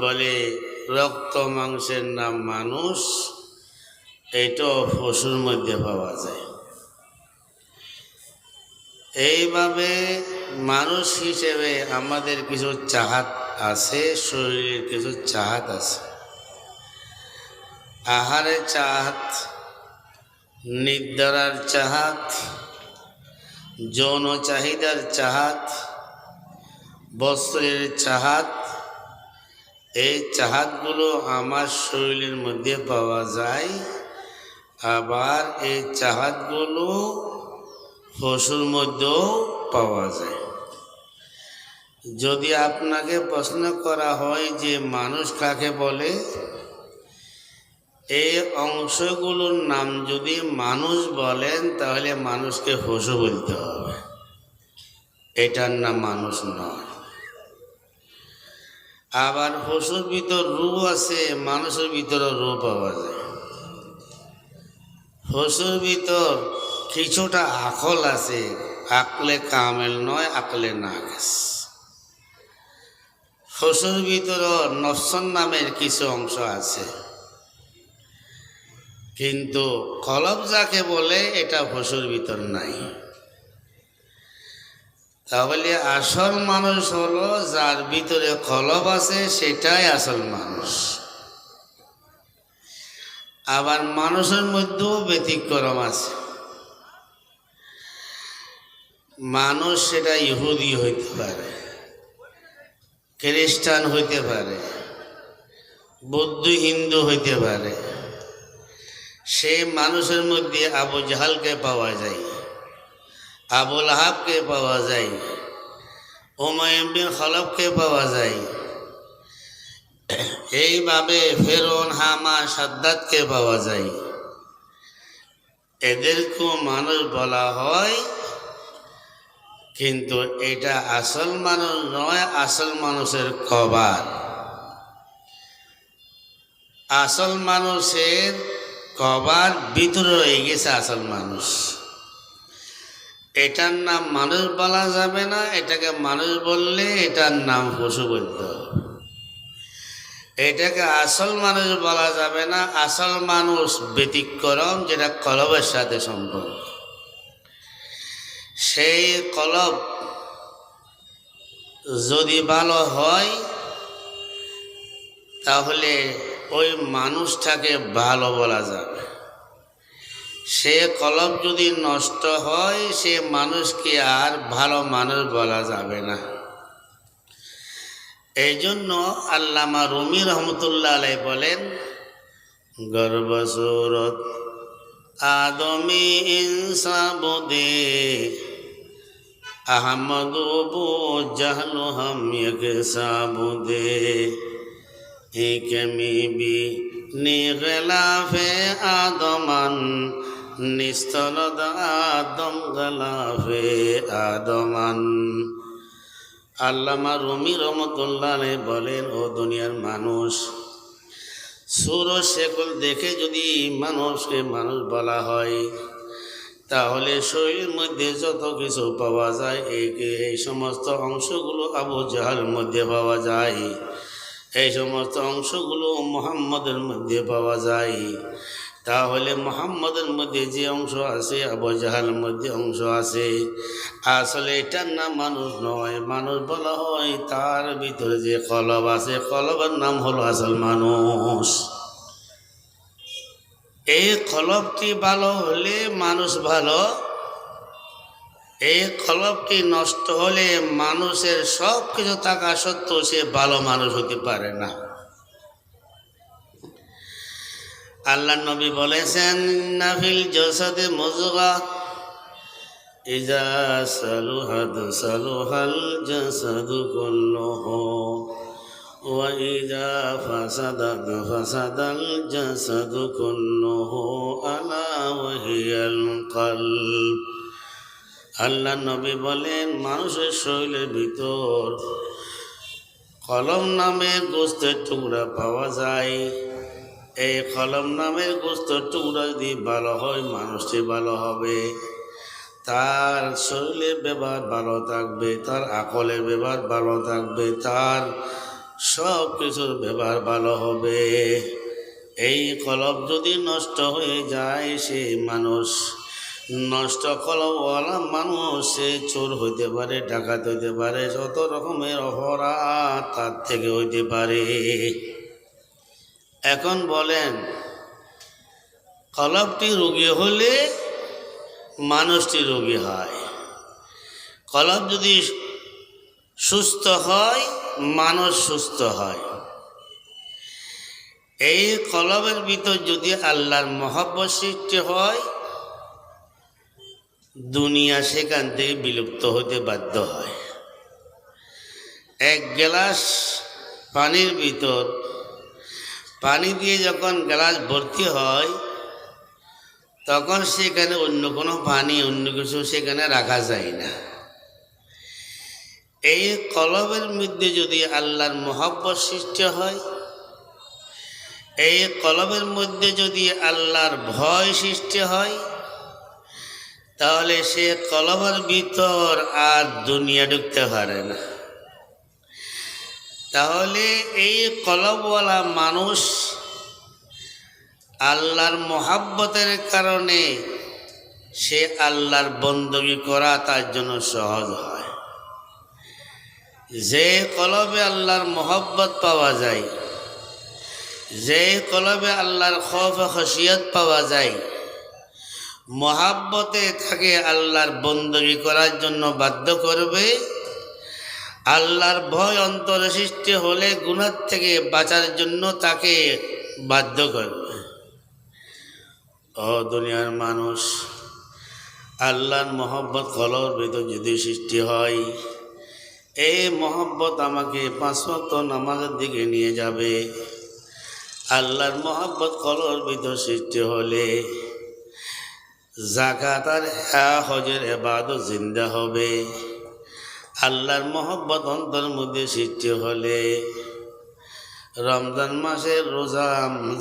বলে, রক্ত, মাংসের নাম মানুষ। এটাও পশুর মধ্যে পাওয়া যায়। এইভাবে মানুষ হিসেবে আমাদের কিছু চাহাত আছে, শরীরের কিছু চাহাত আছে। আহারের চাহাত, নিদ্রার চাহাত, যৌন চাহিদার চাহাত, বস্ত্রের চাহাত এই চাহাতগুলো আমার শরীরের মধ্যে পাওয়া যায়। আবার এই চাহাতগুলো পশুর মধ্যেও পাওয়া যায়। যদি আপনাকে প্রশ্ন করা হয় যে মানুষ কাকে বলে, এই অংশগুলোর নাম যদি মানুষ বলেন, তাহলে মানুষকে পশু বলতে হবে। এটার নাম মানুষ নয়। আবার পশুর ভিতর রূপ আছে, মানুষের ভিতরে রূপ পাওয়া যায়। পশুর ভিতর কিছুটা আকল আছে আকলে কামেল নয় আকলে নাগেস পশুর ভিতর নফসন নামের কিছু অংশ আছে। কিন্তু কলব যাকে বলে, এটা পশুর ভিতর নাই। তাহলে আসল মানুষ হলো যার ভিতরে কলব আছে, সেটাই আসল মানুষ। আবার মানুষের মধ্যেও ব্যতিক্রম আছে। মানুষ সেটা ইহুদি হইতে পারে, খ্রিস্টান হইতে পারে, বৌদ্ধ, হিন্দু হইতে পারে। সে মানুষের মধ্যে আবু জাহালকে পাওয়া যায়। আবুল আহাবকে পাওয়া যায়? ওমায়ুম বিন খলফকে পাওয়া যায়? এইভাবে ফেরন, হামা সাদ্দাতকে পাওয়া যায়? এদেরকেও মানুষ বলা হয়, কিন্তু এটা আসল মানুষ নয়, আসল মানুষের কবার। আসল মানুষের কবার ভিতরে রয়ে গেছে আসল মানুষ। এটার নাম মানুষ বলা যাবে না, এটাকে মানুষ বললে এটার নাম পশু হবে। এটাকে আসল মানুষ বলা যাবে না, আসল মানুষ ব্যতিক্রম, যেটা কলবের সাথে সম্পর্ক। সেই কলব যদি ভালো হয়, তাহলে ওই মানুষটাকে ভালো বলা যাবে। সে কলব যদি নষ্ট হয়, সে মানুষকে আর ভালো মানুষ বলা যাবে না। এই জন্য আল্লামা রুমি রহমতুল্লাহ আলাই বলেন, গর্বসুরত আদমি ইনসাবুদে আহমদ বু জাহলু হাম সাবুদে একমি বি নিগলাফে আদমান নিস্তনদ আদম গলাফে আদমান। আল্লামা রুমি রহমতুল্লাহ বলেন, ও দুনিয়ার মানুষ, সুর শেকল দেখে যদি মানুষকে মানুষ বলা হয়, তাহলে শরীরের মধ্যে যত কিছু পাওয়া যায় এই এই সমস্ত অংশগুলো আবু জাহাল মধ্যে পাওয়া যায়। এই সমস্ত অংশগুলো মোহাম্মদের মধ্যে পাওয়া যায়। তাহলে মোহাম্মদের মধ্যে যে অংশ আছে, আবু জাহালের মধ্যে অংশ আছে। আসলে এটার নাম মানুষ নয়, মানুষ বলা হয় তার ভিতরে যে কলব আছে, কলবের নাম হলো আসল মানুষ। এই কলবটি ভালো হলে মানুষ ভালো, এই কলবটি নষ্ট হলে মানুষের সব কিছু থাকা সত্ত্বেও সে ভালো মানুষ হতে পারে না। আল্লাহ নবী বলেছেন, নাফিল জসাদে মজগা, ইজা আল্লাহ নবী বলেন, মানুষের শরীরের ভিতর কলম নামের গোস্তের টুকরা পাওয়া যায়। এই কলম নামের গোস্তের টুকরা যদি ভালো হয়, মানুষটি ভালো হবে। তার শরীরের ব্যবহার ভালো থাকবে, তার আকলের ব্যবহার ভালো থাকবে, তার সব কিছুর ব্যবহার ভালো হবে। এই কলব যদি নষ্ট হয়ে যায়, সে মানুষ নষ্ট কলবওয়ালা মানুষ, সে চোর হইতে পারে, ডাকাত হইতে পারে, যত রকমের অপরাধ তার থেকে হইতে পারে। এখন বলেন, কলবটি রোগী হলে মানুষটি রোগী হয়। কলব যদি সুস্থ হয়, মানুষ সুস্থ হয়। এই কলবের ভিতর যদি আল্লাহর মহব্বত সৃষ্টি হয়, দুনিয়া সেখান থেকে বিলুপ্ত হতে বাধ্য হয়। এক গ্লাস পানির ভিতর পানি দিয়ে যখন গ্লাস ভর্তি হয়, তখন সেখানে অন্য কোনো পানি, অন্য কিছু সেখানে রাখা যায় না। এই কলবের মধ্যে যদি আল্লাহর মহব্বত সৃষ্টি হয়, এই কলবের মধ্যে যদি আল্লাহর ভয় সৃষ্টি হয়, তাহলে সে কলবের ভিতর আর দুনিয়া ঢুকতে পারে না। তাহলে এই কলবওয়ালা মানুষ আল্লাহর মহাব্বতের কারণে সে আল্লাহর বন্দগি করা তার জন্য সহজ হয়। যে কলবে আল্লাহর মহব্বত পাওয়া যায়, যে কলবে আল্লাহর খফ খসিয়ত পাওয়া যায়, মহাব্বতে থাকে আল্লাহর বন্দগি করার জন্য বাধ্য করবে। আল্লাহর ভয় অন্তরে সৃষ্টি হলে গুণার থেকে বাঁচার জন্য তাকে বাধ্য করবে ও দুনিয়ার মানুষ, আল্লাহর মহব্বত কলর ভিতর যদি সৃষ্টি হয়, এই মহব্বত আমাকে পাঁচ ওয়াক্ত নামাজের দিকে নিয়ে যাবে। আল্লাহর মহব্বত কলর ভিতর সৃষ্টি হলে জাকাত আর হ্যাঁ হজের এবাদও জিন্দা হবে। আল্লাহর মহব্বত অন্তর মধ্যে সৃষ্টি হলে রমজান মাসের রোজা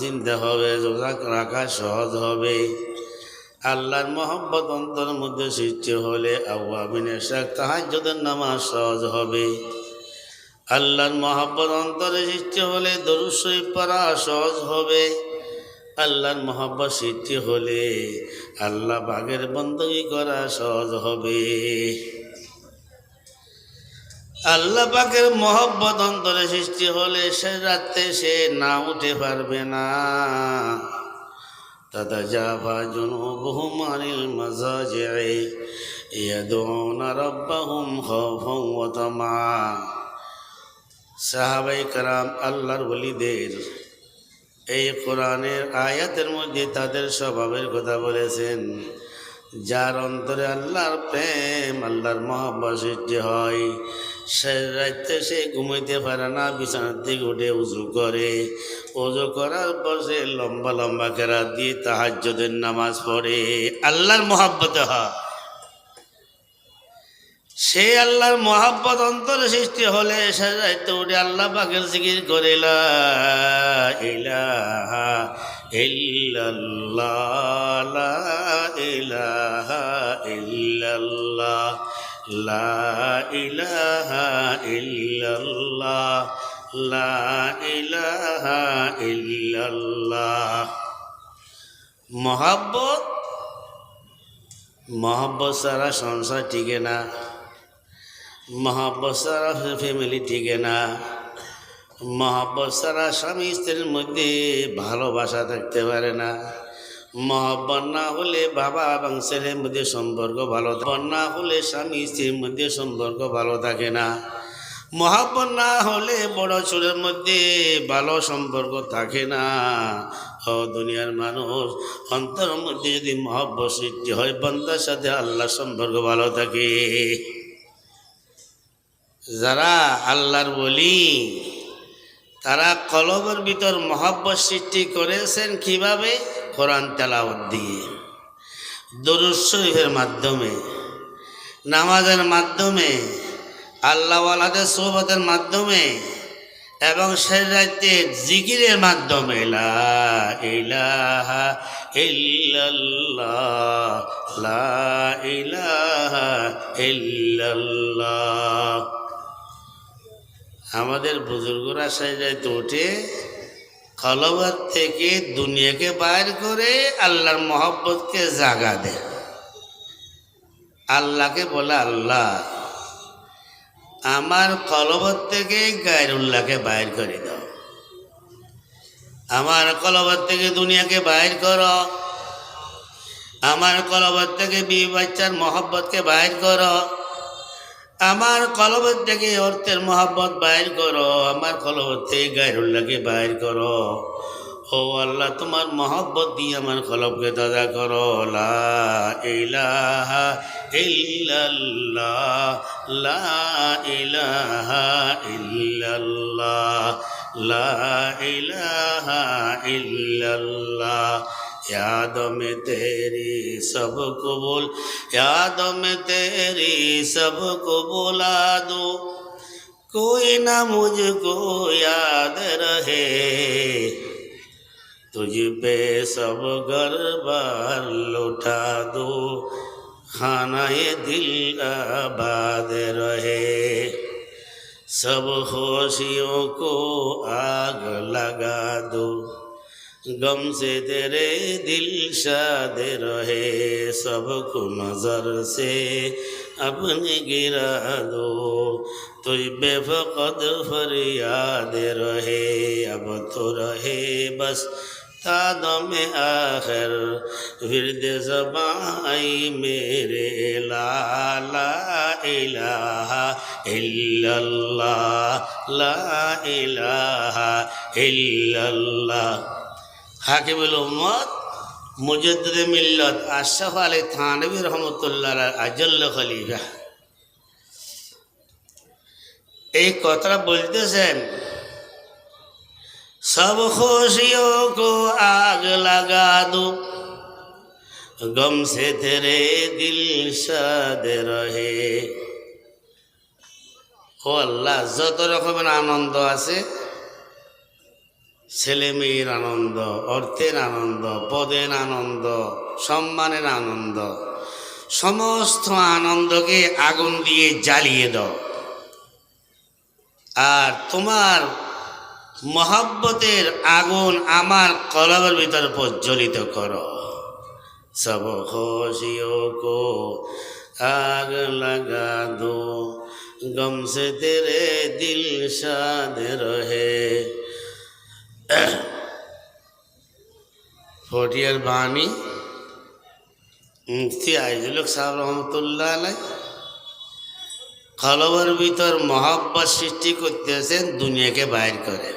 জিন্দা হবে, রোজা রাখা সহজ হবে। আল্লাহর মহব্বত অন্তর মধ্যে সৃষ্টি হলে আওয়াবিনের শাক তাহাজ্যদের নামাজ সহজ হবে। আল্লাহর মহব্বত অন্তরে সৃষ্টি হলে দরুসই পড়া সহজ হবে। আল্লাহর মহব্বত সৃষ্টি হলে আল্লাহ বাগের বন্দী করা সহজ হবে। আল্লাহ পাকের মহব্বত অন্তরে সৃষ্টি হলে সে রাত্রে সে না উঠে পারবে না। তাতা যাবা জুনুবহুম আনিল মাজাজি'i ইয়াদউনা রাব্বাহুম খাওফান ওয়া সাহাবাই কারাম আল্লাহর ওলিদের এই কোরআনের আয়াতের মধ্যে তাদের স্বভাবের কথা বলেছেন, যার অন্তরে আল্লাহর প্রেম, আল্লাহর মহব্বত সৃষ্টি হয়। সে রাত্রে সে ঘুমাইতে পারে না, বিছানার থেকে উঠে উজু করে। উজু করার পর সে লম্বা লম্বা কেরা দিয়ে তাহাজ্যদের নামাজ পড়ে। আল্লাহর মহাব্বতে হয়। সে আল্লাহর মহাব্বত অন্তর সৃষ্টি হলে সে রাইতে উঠে আল্লাহ পাকের জিকির করে ইলাহা ইলাহা ইল্লাল্লাহ। লা ইলাহা ইল্লাল্লাহ, লা ইলাহা ইল্লাল্লাহ। মহাব্বত? মহাব্বত সারা সংসার টিকে না। মহাব্বত সারা ফ্যামিলি টিকে না। মহাব্বত সারা স্বামী স্ত্রীর মধ্যে ভালোবাসা থাকতে পারে না। মহাব্বত না হলে বাবা এবং ছেলের মধ্যে সম্পর্ক ভালো না হলে স্বামী স্ত্রীর মধ্যে সম্পর্ক ভালো থাকে না। মহাব্বত না হলে বড় ছোটের মধ্যে ভালো সম্পর্ক থাকে না। ও দুনিয়ার মানুষ অন্তর মধ্যে যদি মহাব্বত সৃষ্টি হয় বন্ধার সাথে আল্লাহ সম্পর্ক ভালো থাকে। যারা আল্লাহর বলি, তারা কলবের ভিতর মহাব্বত সৃষ্টি করেছেন কীভাবে? কোরআন তেলাওয়াত দিয়ে দরুদ শরীফের মাধ্যমে, নামাজের মাধ্যমে, আল্লাহওয়ালাদের সোহবতের মাধ্যমে এবং সে রাতে জিকিরের মাধ্যমে আমাদের বুজুর্গরা সাইডাইতে উঠে কলবার থেকে দুনিয়াকে বাইর করে আল্লাহর মহব্বতকে জাগা দেয় আল্লাহকে বলে, আল্লাহ, আমার কলবত থেকে গায়রুল্লাহকে বাইর করে দাও। আমার কলবত থেকে দুনিয়াকে বাইর করো। আমার কলবত থেকে বি বাচ্চার মহব্বতকে বাইর করো। আমার কলবত থেকে অর্থের মহব্বত বাইর করো, আমার কলবত থেকে গায়রুল্লাহকে বাইর করো। ও আল্লাহ, তোমার মহব্বত দিয়ে আমার কলবকে দাদা করো। লা ইলাহা ইল্লাল্লাহ, লা याद में तेरी सब कबूल याद में तेरी सबको बुला दो। कोई ना मुझको याद रहे, तुझ पे सब घर बार लुटा दो। खाना ये दिल आबाद रहे। सब होशियों को आग लगा दो। गम से तेरे दिल शाद रहे सबको नजर से अपने गिरा दो तुझ बेफकद फरियाद रहे अब तो रहे बस तादम आखिर विरद जबाई मेरे ला ला इलाहा इल्लल्लाह ला इलाहा इल्लल्लाह হাকিবুল উম্মদ মুজদ্দে মিল্লত আশরাফ আলী থানবী রহমতুল্লাহ আজল্ল খলিফা। এই কথাটা বলতেছেন, সব খুশিও কো আগ লাগা দু। গম সে তেরে দিল সাদ রহে। ও আল্লাহ, যত রকমের আনন্দ আছে ছেলেমেয়ের আনন্দ, অর্থের আনন্দ, পদের আনন্দ, সম্মানের আনন্দ, সমস্ত আনন্দকে আগুন দিয়ে জ্বালিয়ে দাও। আর তোমার মহাব্বতের আগুন আমার কলমের ভিতর প্রজ্বলিত করো। সব খুশিও কো, আগ লাগা দো গমসে তেরে দিল সাধে রহে। ফটিয়ার বাণী, মুফতি আইজুল সাহেব রহমতুল্লাহ আলাই ভিতর মহাব্বত সৃষ্টি করতেছেন, দুনিয়াকে বাইর করে।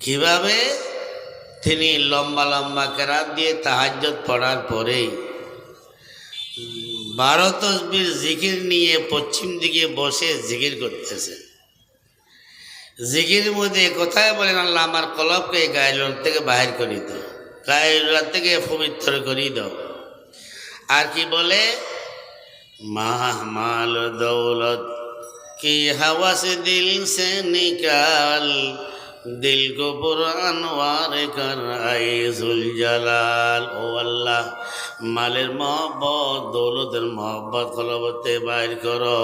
কীভাবে? তিনি লম্বা লম্বা কেরাত দিয়ে তাহাজ্জত পড়ার পরেই বারো তসবির জিকির নিয়ে পশ্চিম দিকে বসে জিকির করতেছে জিকির মধ্যে কোথায় বলেন, আল্লাহ আমার কলবকে এই গায়ের থেকে বাহির করি দাও গায়ের থেকে পবিত্র করি দাও। আর কি বলে? মাহমাল দৌলত, কি হাওয়া সে দিল সে নিকাল দিল কো পুরান ওয়ারে কারাই জালাল। ও আল্লাহ, মালের মহব্বত, দৌলতের মহব্বত কলবতে বাইর করো।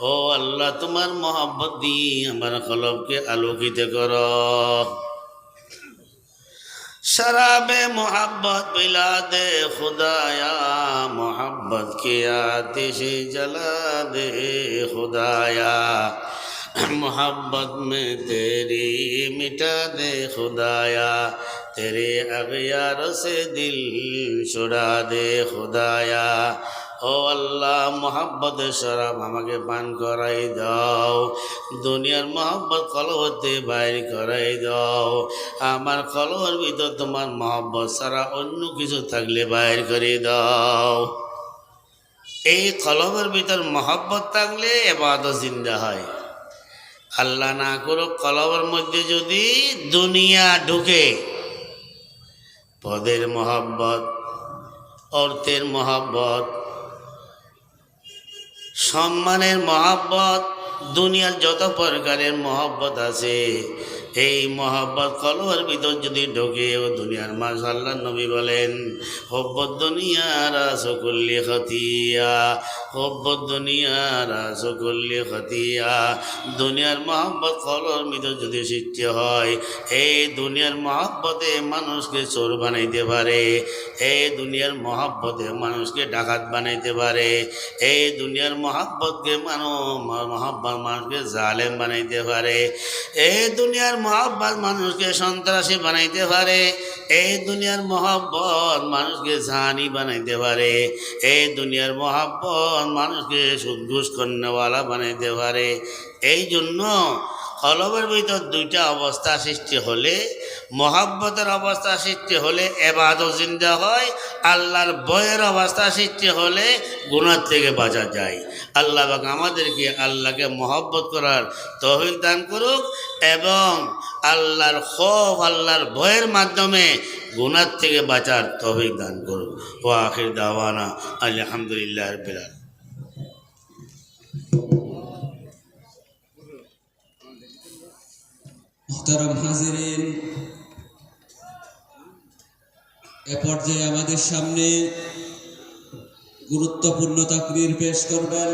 ও আল্লাহ, তোমার মহব্বত দিয়ে আমার কলবকে আলোকিত কর। শরাবে محبت পিলা দে خدایا محبت কে آتش জ্বালা দে خدایا محبت میں تیری مٹا دے خدایا تیرے اغیار سے دل چھڑا دے خدایا ও আল্লাহ মোহাব্বতের শরাব আমাকে পান করাই দাও দুনিয়ার মোহাম্মদ কলহতে বাইর করাই দাও আমার কলহর ভিতর তোমার মোহাম্মদ সারা অন্য কিছু থাকলে বাইর করে দাও এই কলমের ভিতর মোহাম্মদ থাকলে এবাদত জিন্দা হয় আল্লাহ না করো কলবের মধ্যে যদি দুনিয়া ঢুকে, পদের মহব্বত, অর্থের মহব্বত, সম্মানের মহাব্বত, দুনিয়ার যত প্রকারের মহব্বত আছে এই মহাব্বত কলবের ভিতর যদি ঢোকে, ও দুনিয়ার মাঝ আল্লাহ নবী বলেন, হব্বত দুনিয়ার সকল্লি খতিয়া, হব্বত দুনিয়ার সকল্লি খতিয়া। দুনিয়ার মহাব্বত কলর ভিতর যদি সৃষ্টি হয়, এই দুনিয়ার মহাব্বতে মানুষকে চোর বানাইতে পারে, এই দুনিয়ার মহাব্বতে মানুষকে ডাকাত বানাইতে পারে, এই দুনিয়ার মহাব্বতকে মানুষ মহাব্বত মানুষকে জালেম বানাইতে পারে, এই দুনিয়ার মহাব্বত মানুষকে সন্ত্রাসী বানাইতে পারে, এই দুনিয়ার মহাব্বত মানুষকে জানি বানাইতে পারে, এই দুনিয়ার মহাব্বত মানুষকে সুদঘুষ কন্যাওয়ালা বানাইতে পারে। এই জন্য কলবের ভিতর দুইটা অবস্থা সৃষ্টি হলে, মহাব্বতের অবস্থা সৃষ্টি হলে এবাদত জিন্দা হয়, আল্লাহর বয়ের অবস্থা সৃষ্টি হলে গুণার থেকে বাঁচা যায়। আল্লাহ বাক আমাদেরকে আল্লাহকে মহব্বত করার তহবিল দান করুক এবং আল্লাহর খোফ আল্লাহর ভয়ের মাধ্যমে গুণার থেকে বাঁচার তহবিল দান করুক। ও আখির দাওয়ানা আলহামদুলিল্লাহ রবিল মোহতারাম হাজিরেন এ পর্যায়ে আমাদের সামনে গুরুত্বপূর্ণ তাকরির পেশ করবেন।